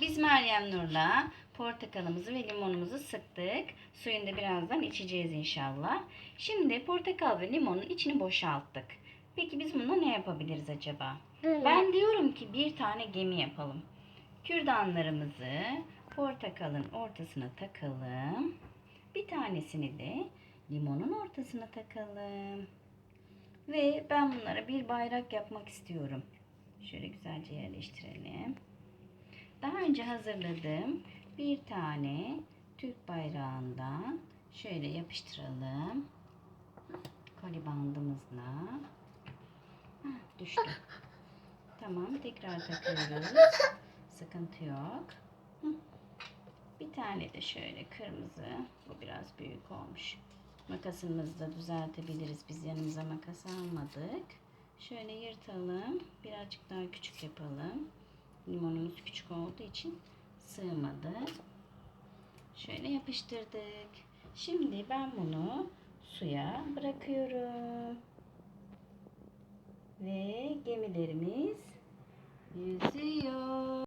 Biz Meryem Nur'la portakalımızı ve limonumuzu sıktık. Suyunu da birazdan içeceğiz inşallah. Şimdi portakal ve limonun içini boşalttık. Peki biz bununla ne yapabiliriz acaba? Böyle. Ben diyorum ki bir tane gemi yapalım. Kürdanlarımızı portakalın ortasına takalım. Bir tanesini de limonun ortasına takalım. Ve ben bunlara bir bayrak yapmak istiyorum. Şöyle güzelce yerleştirelim. Daha önce hazırladığım bir tane Türk bayrağından şöyle yapıştıralım. Koli bandımızla. Düştü. Tamam tekrar takıyoruz. Sıkıntı yok. Bir tane de şöyle kırmızı. Bu biraz büyük olmuş. Makasımızı da düzeltebiliriz. Biz yanımıza makas almadık. Şöyle yırtalım. Birazcık daha küçük yapalım. Limonumuz küçük olduğu için sığmadı. Şöyle yapıştırdık. Şimdi ben bunu suya bırakıyorum. Ve gemilerimiz.